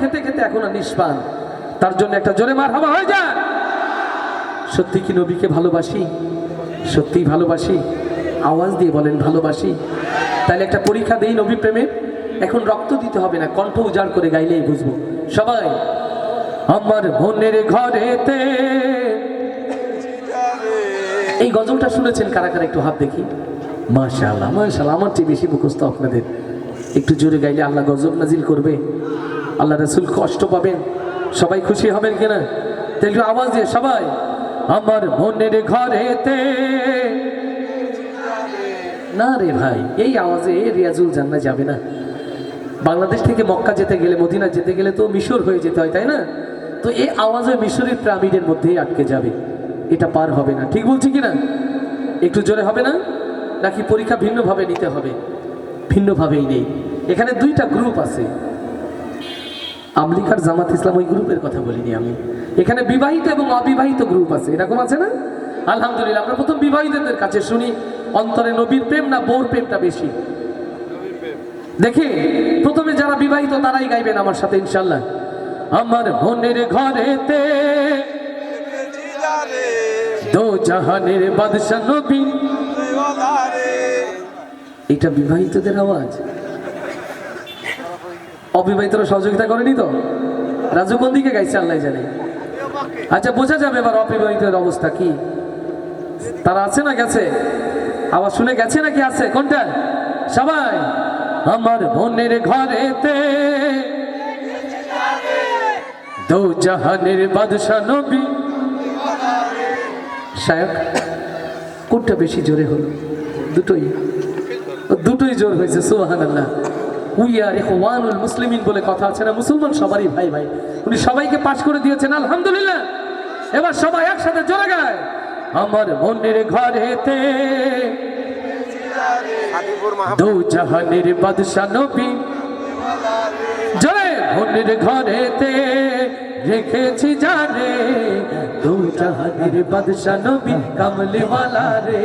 খেতে খেতে এখন আর নিষ্পান। তার জন্য একটা জোরে মার হাবা হয়ে যায় সত্যি কি নবীকে ভালোবাসি? সত্যিই ভালোবাসি? আওয়াজ দিয়ে বলেন ভালোবাসি। তাহলে একটা পরীক্ষা দেই নবী প্রেমে। এখন রক্ত দিতে হবে না, কণ্ঠ উজাড় করে গাইলেই বুঝব। সবাই, আমার মনের ঘরেতে। এই গজলটা শুনেছেন কারা কারা? একটু হাত দেখি। মাশাআল্লাহ মাশাআল্লাহ, আমার চেয়ে বেশি মুখস্থ আপনাদের। একটু জোরে গাইলে আল্লাহ গজব নাজিল করবে। আল্লাহ রাসূল কষ্ট পাবেন। সবাই খুশি হবেন কিনা? তো একটু আওয়াজ দিয়ে সবাই, আমার মনের ঘরেতে না রে ভাই, এই আওয়াজে রিয়াজুল জান্না যাবে না। বাংলাদেশ থেকে মক্কা যেতে গেলে, মদিনা যেতে গেলে তো মিশর হয়ে যেতে হয়, তাই না? তো এই আওয়াজে মিশরের পিরামিডের মধ্যেই আটকে যাবে। এটা পার হবে না। ঠিক বলছি কি না একটু জোরে হবে না? নাকি পরীক্ষা ভিন্নভাবে নিতে হবে? ভিন্নভাবেই নেই। এখানে দুইটা গ্রুপ আছে। আমলিকার জামাত ইসলাম ওই গ্রুপের কথা বলিনি আমি। এখানে বিবাহিত এবং অবিবাহিত গ্রুপ আছে এরকম আছে না? আলহামদুলিল্লাহ আমরা প্রথম বিবাহিতদের কাছে শুনি অন্তরে নবীর প্রেম না বউর প্রেমটা বেশি? দেখে প্রথমে যারা বিবাহিত তারাই গাইবেন আমার সাথে ইনশাল্লাহ আমার মনের ঘরেতে দো জাহানের বাদশা নবী। এটা বিবাহিতদের আওয়াজ। অবিবাহিতরা সহযোগিতা করেনি তো? রাজু কোন দিকে গাইছে আল্লাহ জানে। আচ্ছা বোঝা যাবে এবার অবিবাহিতের অবস্থা কি। তারা আছে না গেছে? আবার শুনে গেছে নাকি আছে? কোনটা? সবাই। আমার মনের ঘরেতে দো জাহানের বাদশা নবী। শায়ক কোনটা বেশি জোরে হলো? দুটোই। দুটোই জোর হয়েছে সুহান আল্লাহ উই আর ইখওয়ানুল মুসলিমিন বলে কথা আছে না? মুসলমান সবারই ভাই ভাই। উনি সবাইকে পাশ করে দিয়েছেন, আলহামদুলিল্লাহ। এবার সবাই একসাথে জোরে গায়। আমার মনের ঘরেতে দু জাহানের বাদশা নবী। জয় মনের ঘরেতে রেখেছি জানে, দু জাহানের বাদশা নবী কামলিওয়ালা রে।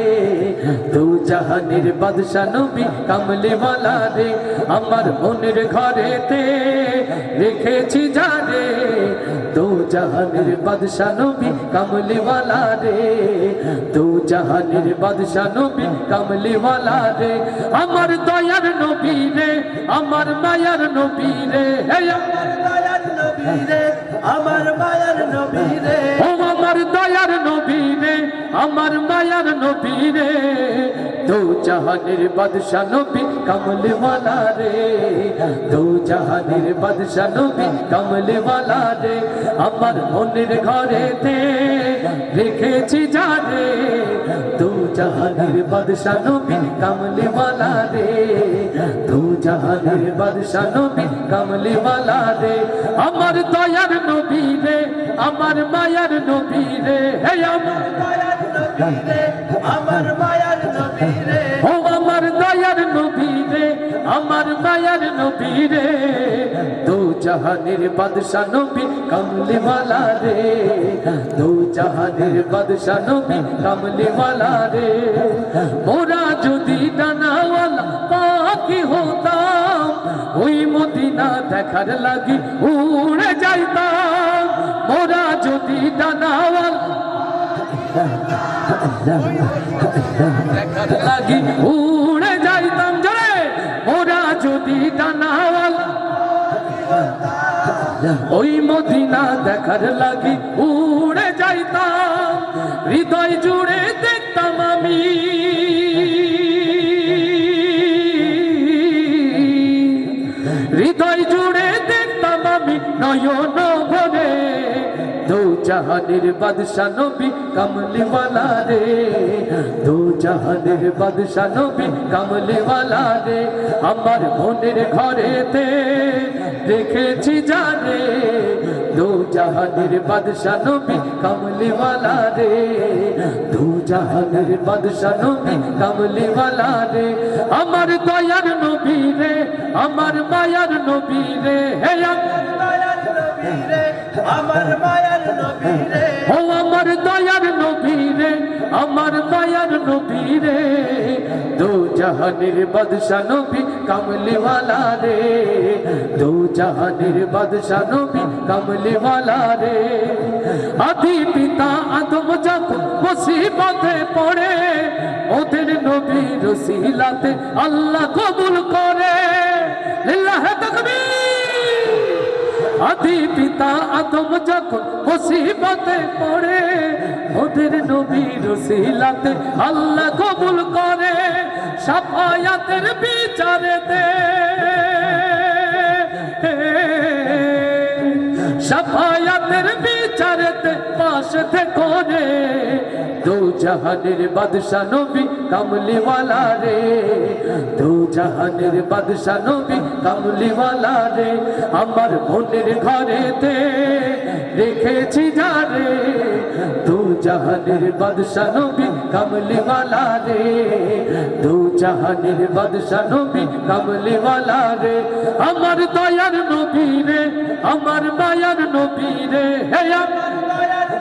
দু জাহানের বাদশা নবী কামলিওয়ালা রে, আমার মনের ঘরেতে রেখেছি জানে, দু জাহানের বাদশা নবী কামলিওয়ালা রে। দু জাহানের বাদশা নবী কামলিওয়ালা রে, আমার দয়ার নবী রে, আমার মায়ার নবী রে। আমার দয়ার নবী রে। আমার মায়ার নবী রে আমার দয়ার নবী রে আমার মায়ার নবী রে দু জাহানের বাদশা নবী কমলওয়ালা রে দু জাহানের বাদশা নবী কমলওয়ালা রে আমার মনের ঘরেতে রেখেছি জানে দু জাহানের বাদশা নবী কমলওয়ালা রে দু জাহানের বাদশা নবী কমলওয়ালা রে। আমার দয়ার নবী রে, আমার মায়ার নবী রে। হে আমার দয়ার নবী রে, আমার মায়ার নবী রে। ও আমার দয়ার নবী রে, আমার মায়ার নবী রে। দু জাহানের বাদশা নবী কমলিওয়ালা রে। দু জাহানের বাদশা নবী কমলিওয়ালা রে। মোরা যদি ডানাওয়ালা পাখি মদিনা দেখার লাগি উড়ে যাইতাম। মোরা যদি ডানাওয়ালা। লাগি উড়ে যাইতাম জরে। ওরা যদি ডানাওয়াল। ওই মদিনা দেখার লাগি উড়ে যাইতাম। হৃদয় জুড়ে নয়ন ভরে দু জাহানের বাদশা নবী কমলিওয়ালা রে দু জাহানের বাদশা নবী কমলিওয়ালা রে, আমার মনের ঘরেতে দেখেছি জানে দু জাহানের বাদশা নবী কমলিওয়ালা রে দু জাহানের বাদশা নবী কমলিওয়ালা রে, আমার দয়ার নবী রে, আমার মায়ার নবী রে, হে আমার মায়ার নবী ও আমার দয়ার নবী রে আমার মায়ার নবী রে দু জাহানের বাদশা নবী কামলিওয়ালা রে। দু জাহানের বাদশা নবী কামলিওয়ালা রে। আদি পিতা আদম যখন মুসিবতে পড়ে, ওদের নবী রসিলাতে আল্লাহ কবুল করে। লিল্লাহে আদি পিতা আদম যখন মুসিবতে পড়ে, ওদের নবীর সিলাতে আল্লাহ কবুল করে, সাফায়াতের বিচারেতে সাফায়াতের বিচারেতে পাশে করে দু জাহানের বাদশা নবী কামলিওয়ালা রে। দু জাহানের বাদশা নবী কামলিওয়ালা রে, আমার মনের ঘরেতে রেখেছি যারে দু জাহানের বাদশা নবী কামলিওয়ালা রে, দু জাহানের বাদশা নবী কামলিওয়ালা রে, আমার দয়ার নবী রে, আমার মায়ার নবী রে, হে আমার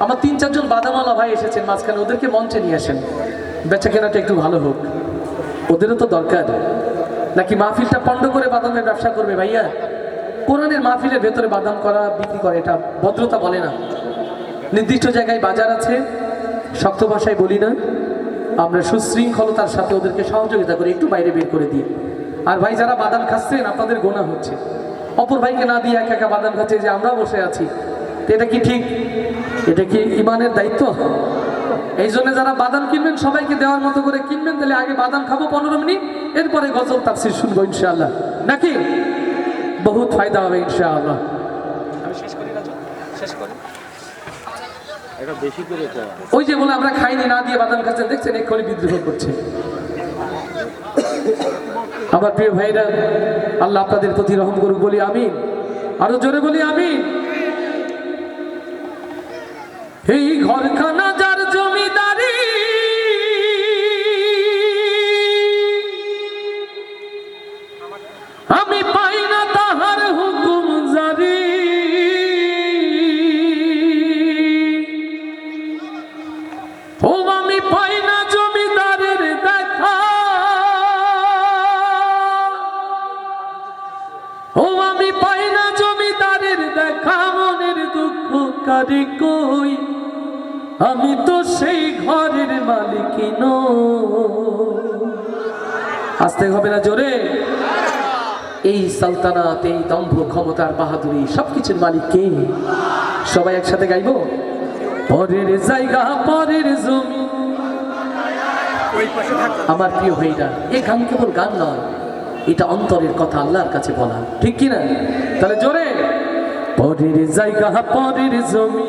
আমার তিন, চারজন বাদামালা ভাই এসেছেন মাঝখানে, ওদেরকে মঞ্চে নিয়ে আসেন। বেচা কেনাটা একটু ভালো হোক। ওদেরও তো দরকার। নাকি মাহফিলটা পণ্ড করে বাদামের ব্যবসা করবে ভাইয়া? কোরআনের মাহফিলের ভেতরে বাদাম করা, বিক্রি করে, এটা ভদ্রতা বলে না। নির্দিষ্ট জায়গায় বাজার আছে, শক্ত ভাষায় বলি না। আমরা সুশৃঙ্খলতার সাথে ওদেরকে সহযোগিতা করে, একটু বাইরে বের করে দিই। আর ভাই, যারা বাদাম খাচ্ছেন, আপনাদের গোনা হচ্ছে। অপর ভাইকে না দিয়ে একা একা বাদাম খাচ্ছে যে আমরা বসে আছি। তো এটা কি ঠিক? এটা কি ইমানের দায়িত্ব? এই জন্য যারা বাদাম কিনবেন সবাইকে দেওয়ার মতো করে কিনবেন তাহলে আগে বাদাম খাব পনেরো মিনিট এরপরে গজল তাফসির শুনব ইনশাআল্লাহ। নাকি? বহুত ফায়দা হবে ইনশাআল্লাহ। ওই যে বলে আমরা খাইনি না দিয়ে বাদাম খাচ্ছেন দেখছেন এক্ষুনি বিদ্রোহ করছে। আমার প্রিয় ভাইরা আল্লাহ আপনাদের প্রতি রহম করুক বলি আমি আরও জোরে বলি আমিন। এই ঘরখানা যার জমিদারি। আমি পাই না তাহার হুকুম জারি। ও, আমি পাই না জমিদারের দেখা। ও, আমি পাই না জমিদারের দেখা। মনের দুঃখ কারি আমি তো সেই ঘরের মালিক আসতে হবে না জোরে। এই সালতানাত, এই দম্ভ ক্ষমতার বাহাদুরি, সবকিছুর মালিক কে? সবাই একসাথে গাইবো? পরের জায়গা, পরের জমি। আমার প্রিয় ভাইরা এই গান কেবল গান নয়, এটা অন্তরের কথা আল্লাহর কাছে বলা। ঠিক কি না তাহলে জোরে। পরের জায়গা, পরের জমি।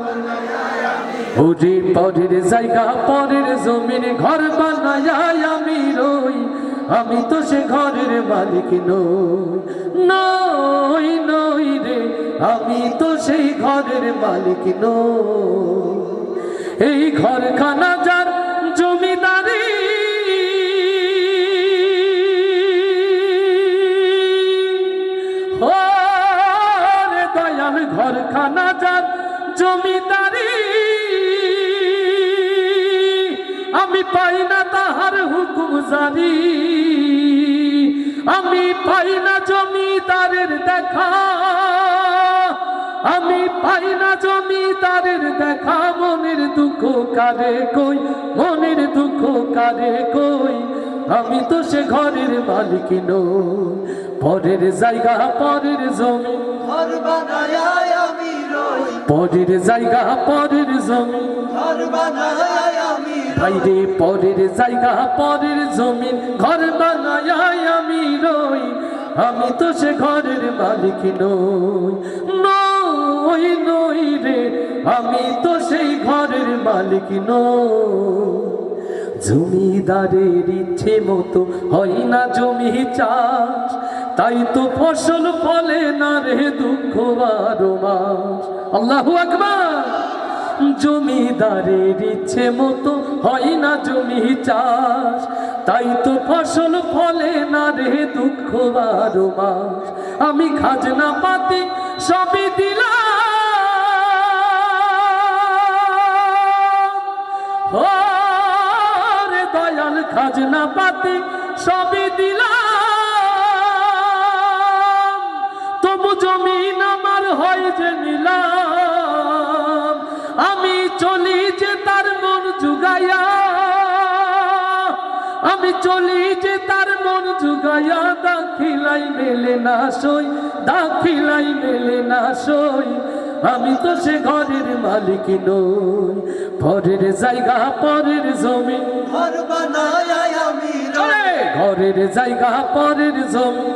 ওরে পরের জায়গা পরের জমিন, ঘর বানায় আমি রই। আমি তো সে ঘরের মালিক নই নই নই রে। আমি তো সেই ঘরের মালিক নই। এই ঘরখানা যার পাই না তাহার হুকুম জারি আমি পাই না জমিদারের দেখা। আমি পাই না জমিদারের দেখা। মনের দুঃখ কারে কই? মনের দুঃখ কারে কই? আমি তো সে ঘরের মালিক নই। পরের জায়গা, পরের জমি। ঘর বানায় পরের জায়গা পরের জমিন বাইরে পরের জায়গা পরের জমিন ঘর বানায় আমি রই। আমি তো সে ঘরের মালিক নই। নই নই রে আমি তো সেই ঘরের মালিক নই। জমিদারের ইচ্ছে মতো হয় না জমি চাষ। তাই তো ফসল ফলে না রে দুঃখ বারো মাস। আল্লাহু আকবার। জমিদারের ইচ্ছে মতো হয় না জমি চাষ। তাই তো ফসল ফলে না রে দুঃখ বারো মাস। আমি খাজনা পাতি সবই দিলাম। দয়াল, খাজনা পাতি সবই দিলাম। আমার নিলাম। আমি চলি যে তার মন জুগাইয়া। আমি চলি যে তার মন জুগাইয়া। দাখিলাই মেলে না সই দাখিলাই মেলে না সই। আমি তো সে ঘরের মালিক নই পরের জায়গা পরের জমি। ঘর বানায় আমি ঘরের জায়গা পরের জমি।